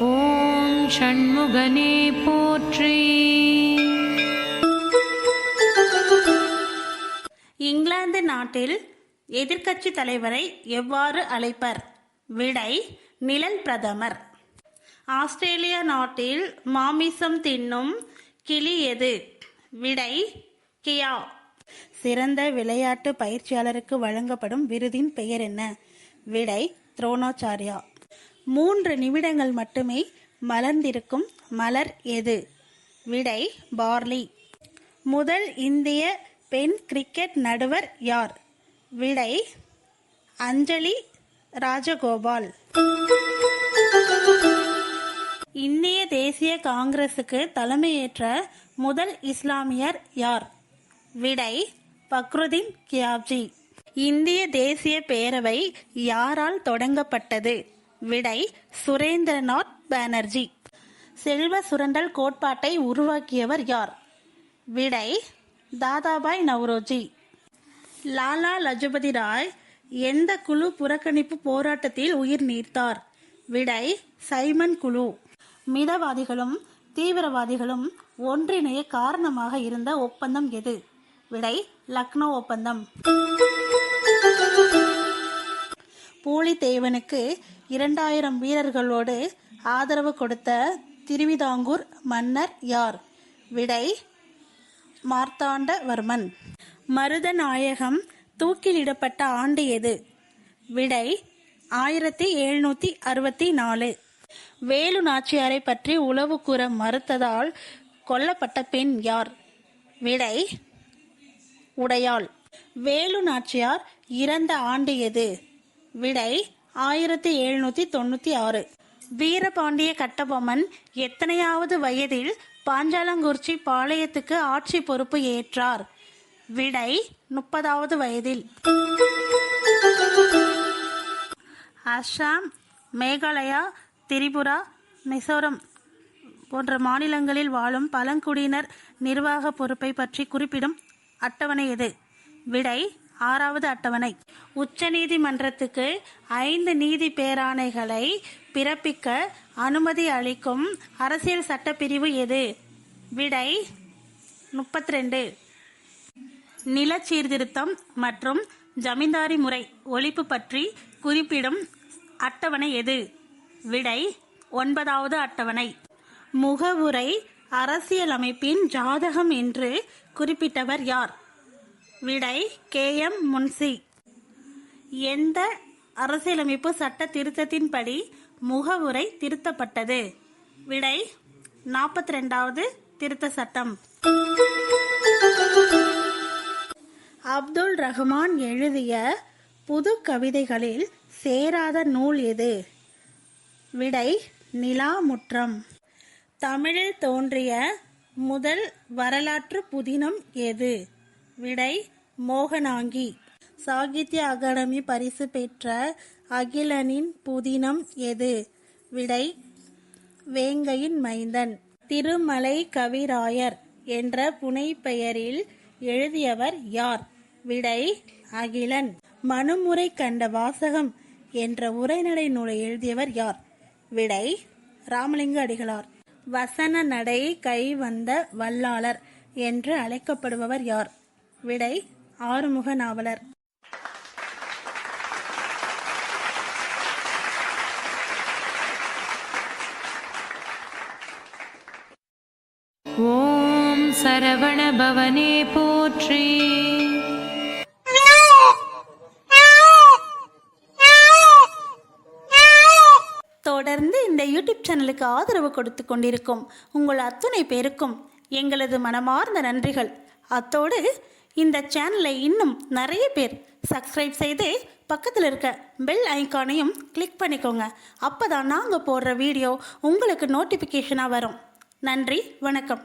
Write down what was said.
ஓம் ஷண்முகனே போற்றி. இங்கிலாந்து நாட்டில் எதிர்க்கட்சி தலைவரை எவ்வாறு அழைப்பர்? விடை நிழல் பிரதமர். ஆஸ்திரேலியா நாட்டில் மாமிசம் தின்னும் கிளி எது? விடை கியா. சிறந்த விளையாட்டு பயிற்சியாளருக்கு வழங்கப்படும் விருதின் பெயர் என்ன? விடை துரோணாச்சாரியா. மூன்று நிமிடங்கள் மட்டுமே மலர்ந்திருக்கும் மலர் எது? விடை பார்லி. முதல் இந்திய பெண் கிரிக்கெட் நடுவர் யார்? விடை அஞ்சலி ராஜகோபால். இந்திய தேசிய காங்கிரசுக்கு தலைமையேற்ற முதல் இஸ்லாமியர் யார்? விடை பக்ருதீன் கியாப்ஜி. இந்திய தேசிய பேரவை யாரால் தொடங்கப்பட்டது? விடை சுரேந்திரநாத் பானர்ஜி. செல்வ சுரண்டல் கோட்பாட்டை உருவாக்கியவர் யார்? விடை தாதாபாய் நவ்ரோஜி. லாலா லஜபதி ராய் எந்த குழு புறக்கணிப்பு போராட்டத்தில் உயிர் நீர்த்தார்? விடை சைமன் குழு. மிதவாதிகளும் தீவிரவாதிகளும் ஒன்றிணைய காரணமாக இருந்த ஒப்பந்தம் எது? விடை லக்னோ ஒப்பந்தம். பூலித்தேவனுக்கு இரண்டாயிரம் வீரர்களோடு ஆதரவு கொடுத்த திருவிதாங்கூர் மன்னர் யார்? விடை மார்த்தாண்டவர்மன். மருதநாயகம் தூக்கிலிடப்பட்ட ஆண்டு எது? விடை ஆயிரத்தி எழுநூத்தி அறுபத்தி நாலு. வேலு நாச்சியாரை பற்றி உளவு கூற மறுத்ததால் கொல்லப்பட்ட பெண் யார்? விடை உடையாள். வேலு நாச்சியார் இறந்த ஆண்டு எது? விடை ஆயிரத்தி எழுநூத்தி தொண்ணூத்தி ஆறு. வீரபாண்டிய கட்டபொம்மன் எத்தனையாவது வயதில் பாஞ்சாலங்குறிச்சி பாளையத்துக்கு ஆட்சி பொறுப்பு ஏற்றார். விடை முப்பதாவது வயதில். அஸ்ஸாம் மேகாலயா திரிபுரா மிசோரம் போன்ற மாநிலங்களில் வாழும் பழங்குடியினர் நிர்வாக பொறுப்பை பற்றி குறிப்பிடும் அட்டவணை எது? விடை ஆறாவது அட்டவணை. உச்சநீதிமன்றத்துக்கு ஐந்து நீதி பேராணைகளை பிறப்பிக்க அனுமதி அளிக்கும் அரசியல் சட்டப்பிரிவு எது? விடை முப்பத்தி ரெண்டு நில சீர்திருத்தம் மற்றும் ஜமீன்தாரி முறை ஒழிப்பு பற்றி குறிப்பிடும் அட்டவணை எது? விடை ஒன்பதாவது அட்டவணை. முகவுரை அரசியலமைப்பின் ஜாதகம் என்று குறிப்பிட்டவர் யார்? விடை கே எம் முன்சி. எந்த அரசியலமைப்பு சட்ட திருத்தத்தின்படி முகவுரை திருத்தப்பட்டது? விடை நாற்பத்தி ரெண்டாவது திருத்த சட்டம். அப்துல் ரஹ்மான் எழுதிய புது கவிதைகளில் சேராத நூல் எது? விடை நிலாமுற்றம். தமிழில் தோன்றிய முதல் வரலாற்று புதினம் எது? விடை மோகனாங்கி. சாகித்ய அகாடமி பரிசு பெற்ற அகிலனின் புதினம் எது? விடை வேங்கையின் மைந்தன். திருமலை கவிராயர் என்ற புனைப்பெயரில் எழுதியவர் யார்? விடை அகிலன். மனுமுறை கண்ட வாசகம் என்ற உரைநடை நூலை எழுதியவர் யார்? விடை ராமலிங்க அடிகளார். வசன நடை கை வந்த வல்லாளர் என்று அழைக்கப்படுபவர் யார்? விடை ஆறுமுக நாவலர். ஓம் சரவண பவனே போற்றி. தொடர்ந்து இந்த யூடியூப் சேனலுக்கு ஆதரவு கொடுத்து கொண்டிருக்கும் உங்கள் அத்துணை பேருக்கும் எங்களது மனமார்ந்த நன்றிகள். அத்தோடு இந்த சேனலை இன்னும் நிறைய பேர் சப்ஸ்கிரைப் செய்து பக்கத்தில் இருக்க பெல் ஐக்கானையும் கிளிக் பண்ணிக்கோங்க. அப்போ தான் நாங்கள் போடுற வீடியோ உங்களுக்கு நோட்டிஃபிகேஷனாக வரும். நன்றி வணக்கம்.